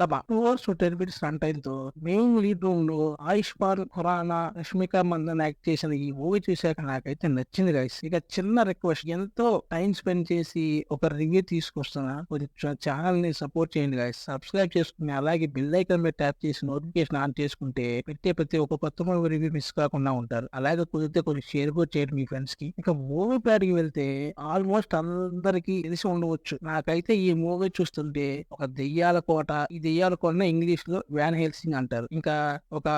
తమ two hours ten minutes run టైమ్తో main lead రూమ్లో Ayushmann Khurrana Rashmika Mandanna act చేసిన ఈ మూవీ చూసాక నాకైతే నచ్చింది గైస్ ఇక చిన్న రిక్వెస్ట్ ఎంతో టైం స్పెండ్ చేసి ఒక రివ్యూ తీసుకొస్తున్నా కొంచెం ఛానల్ని సపోర్ట్ చేయండి గైస్ సబ్స్క్రైబ్ చేసుకుని అలాగే బిల్ ఐకన్ మీద ట్యాప్ చేసి నోటిఫికేషన్ ఆన్ చేసుకుంటే పెట్టే ప్రతి ఒక్క కొత్త మూవీ రివ్యూ మిస్ కాకుండా ఉంటారు. అలాగే కుదిరితే కొంచెం షేర్ కూడా చేయండి మీ ఫ్రెండ్స్కి. ఇక మూవీ ప్యాడ్కి వెళ్తే ఆల్మోస్ట్ అందరికి తెలిసి ఉండవచ్చు. నాకైతే ఈ మూవీ చూస్తుంటే ఒక దెయ్యాల కోట దెయ్యాల ఇంగ్లీష్లో వ్యాన్ హెల్సింగ్ అంటారు. ఇంకా ఒక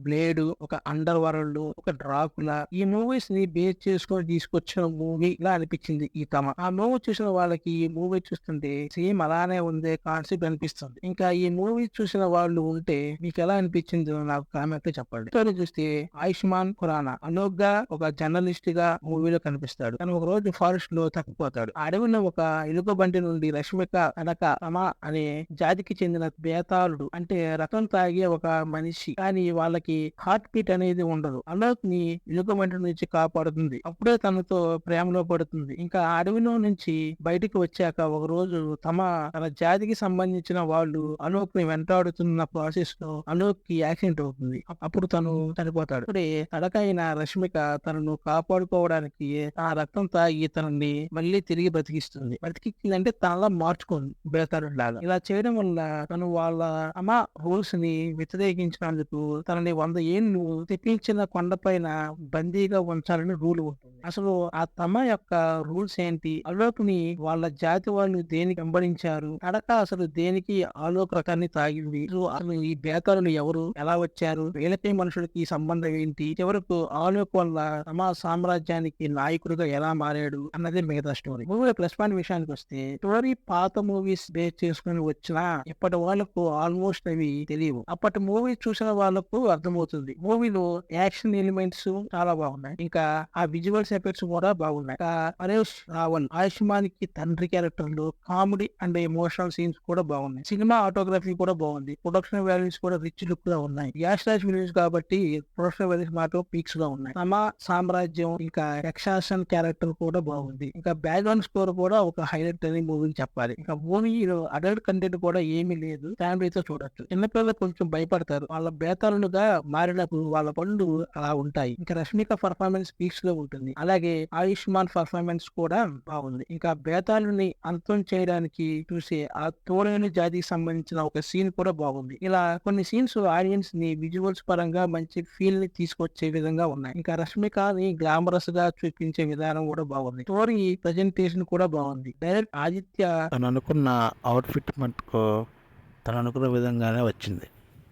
బ్లేడ్ ఒక అండర్ వరల్డ్ ఒక డ్రాకులా ఈ మూవీస్ని బేస్ చేసుకొని తీసుకొచ్చిన మూవీ ఇలా అనిపించింది ఈ తమ. ఆ మూవీ చూసిన వాళ్ళకి ఈ మూవీ చూస్తుంటే సేమ్ అలానే ఉందే కాన్సెప్ట్ అనిపిస్తుంది. ఇంకా ఈ మూవీ చూసిన వాళ్ళు ఉంటే మీకు ఎలా అనిపించిందో నాకు కామెంట్ చెప్పండి. స్టోరీ చూస్తే ఆయుష్మాన్ ఖురానా అనోగ్గా ఒక జర్నలిస్ట్గా మూవీలో కనిపిస్తాడు. తను ఒక రోజు ఫారెస్ట్లో తప్పిపోతాడు. ఆ అడవిలో ఒక ఎలుక బండి నుండి రష్మిక అనక తమ అనే జాతికి చెందిన బేతాళుడు. అంటే రథం తాగే ఒక మనిషి. కానీ వాళ్ళకి హార్ట్ బీట్ అనేది ఉండదు. అలోక్ని ఎలుక నుంచి కాపాడుతుంది. అప్పుడే తనతో ప్రేమలో పడుతుంది. ఇంకా అడవిలో నుంచి బయటికి వచ్చాక ఒక రోజు తమ తన జాతికి సంబంధించిన వాళ్ళు అలోక్ని వెంటాడుతున్న ప్రాసెస్లో అలోక్కి యాక్సిడెంట్ అవుతుంది. అప్పుడు తను చనిపోతాడు. అప్పుడే తడకైన రష్మిక తనను కాపాడుకోవడానికి ఆ రక్తం తాగి తనని మళ్ళీ తిరిగి బ్రతికిస్తుంది. బ్రతికిందంటే తనలా మార్చుకుంది బేతాడు లాగా. ఇలా చేయడం వల్ల తను వాళ్ళ అమ్మ రూల్స్ని వ్యతిరేకించినందుకు తనని వంద ఏళ్ళు తెప్పించిన కొండపైన బందీగా ఉంచాలని రూల్ ఉంటుంది. అసలు ఆ తమ యొక్క రూల్స్ ఏంటి? అలోక్ని వాళ్ళ జాతి వాళ్ళు దేనికి వెంబడించారు? అడక అసలు దేనికి ఆలోక రకాన్ని తాగింది? అసలు ఈ బేతాళులు ఎవరు? ఎలా వచ్చారు? వీళ్ళకి మనుషులకి సంబంధం ఏంటి? చివరకు ఆలోక్ వల్ల తమ సామ్రాజ్యానికి నాయకుడిగా ఎలా మారాడు అన్నదే మిగతా స్టోరీ మూవీ ప్లస్ పాయింట్ విషయానికి వస్తే స్టోరీ పాత మూవీస్ బేస్ చేసుకుని వచ్చిన ఇప్పటి వాళ్ళకు ఆల్మోస్ట్ అవి తెలియవు అప్పటి మూవీ చూసిన వాళ్ళకు అర్థమవుతుంది. మూవీలో యాక్షన్ ఎలిమెంట్స్ చాలా బాగున్నాయి. ఇంకా ఆ విజువల్స్ ఎఫెక్ట్స్ కూడా బాగున్నాయి. పరేష్ రావల్ ఆయుష్మాన్కి తండ్రి క్యారెక్టర్లు కామెడీ అండ్ ఎమోషనల్ సీన్స్ కూడా బాగున్నాయి. సినిమా ఆటోగ్రఫీ కూడా బాగుంది. ప్రొడక్షన్ వాల్యూస్ కూడా రిచ్ లుక్గా ఉన్నాయి. యాష్ రాజ్ ఫిలిమ్స్ కాబట్టి ప్రొడక్షన్ వాల్యూస్ మాత్రం పీక్స్గా ఉన్నాయి. తమ సామ్రాజ్యం ఇంకా యక్షాసన్ క్యారెక్టర్ కూడా బాగుంది. ఇంకా బ్యాక్గ్రౌండ్ స్కోర్ కూడా ఒక హైలైట్ అని మూవీ చెప్పాలి. ఇంకా మూవీలో అడల్ట్ కంటెంట్ కూడా ఏమీ లేదు. లేదు ఫ్యామిలీతో చూడొచ్చు. చిన్నపిల్లలు కొంచెం భయపడతారు. వాళ్ళ బేతాళులుగా మారినప్పుడు వాళ్ళ పనులు అలా ఉంటాయి. ఇంకా రష్మిక పర్ఫార్మెన్స్ పీక్స్లో ఉంటుంది. అలాగే ఆయుష్మాన్ పర్ఫార్మెన్స్ కూడా బాగుంది. ఇంకా బేతాళుని అంతం చేయడానికి చూసే ఆ తోడైన జాతికి సంబంధించిన ఒక సీన్ కూడా బాగుంది. ఇలా కొన్ని సీన్స్ ఆడియన్స్ని విజువల్స్ పరంగా మంచి ఫీల్ని తీసుకొచ్చే విధంగా ఉన్నాయి. ఇంకా రష్మికని గ్లామరస్గా చూపించే విధానం కూడా బాగుంది. స్టోరీ ప్రజెంటేషన్ కూడా బాగుంది. డైరెక్ట్ ఆదిత్య తను అనుకున్న అవుట్ఫిట్ మటుకు తను అనుకున్న విధంగానే వచ్చింది.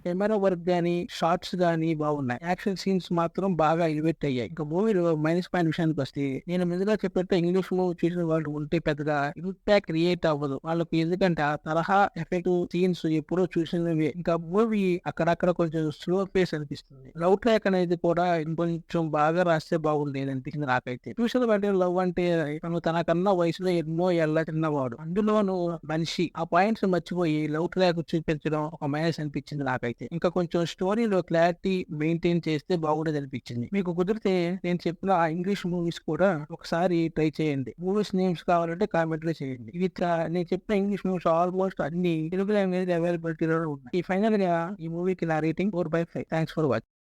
కెమెరా వర్క్ కానీ షార్ట్స్ కానీ బాగున్నాయి. యాక్షన్ సీన్స్ మాత్రం బాగా ఎలివేట్ అయ్యాయి. ఇంకా మూవీలో మైనస్ పాయింట్ విషయానికి వస్తే నేను ముందుగా చెప్పినట్టు ఇంగ్లీష్ మూవీ చూసిన వాళ్ళు ఉంటే పెద్దగా ఇంపాక్ట్ క్రియేట్ అవ్వదు. వాళ్ళకి ఎందుకంటే ఆ తరహా ఎఫెక్ట్ సీన్స్ ఎప్పుడో చూసినవి. ఇంకా మూవీ అక్కడక్కడ కొంచెం స్లో పేస్ అనిపిస్తుంది. లవ్ ట్రాక్ అనేది కూడా ఇంకొంచెం బాగా రాస్తే బాగుండేది అనిపించింది నాకైతే. చూసిన అంటే లవ్ అంటే తను తనకన్నా వయసులో ఎన్నో ఎల్ల చిన్నవాడు. అందులోను మనిషి. ఆ పాయింట్స్ మర్చిపోయి లవ్ ట్రాక్ చూపించడం ఒక మైనస్ అనిపించింది నాకైతే. ఇంకా కొంచెం స్టోరీలో క్లారిటీ మెయింటైన్ చేస్తే బాగుండేది అనిపించింది. మీకు కుదిరితే నేను చెప్పిన ఆ ఇంగ్లీష్ మూవీస్ కూడా ఒకసారి ట్రై చేయండి. మూవీస్ నేమ్స్ కావాలంటే కామెంట్లో చేయండి. ఇవి నేను చెప్పిన ఇంగ్లీష్ మూవీస్ ఆల్మోస్ట్ అన్ని తెలుగు లాంగ్వేజ్ అవైలబిలిటీలో ఉన్నాయి. ఈ ఫైనల్గా ఈ మూవీకి నా rating four by five. Thanks for watching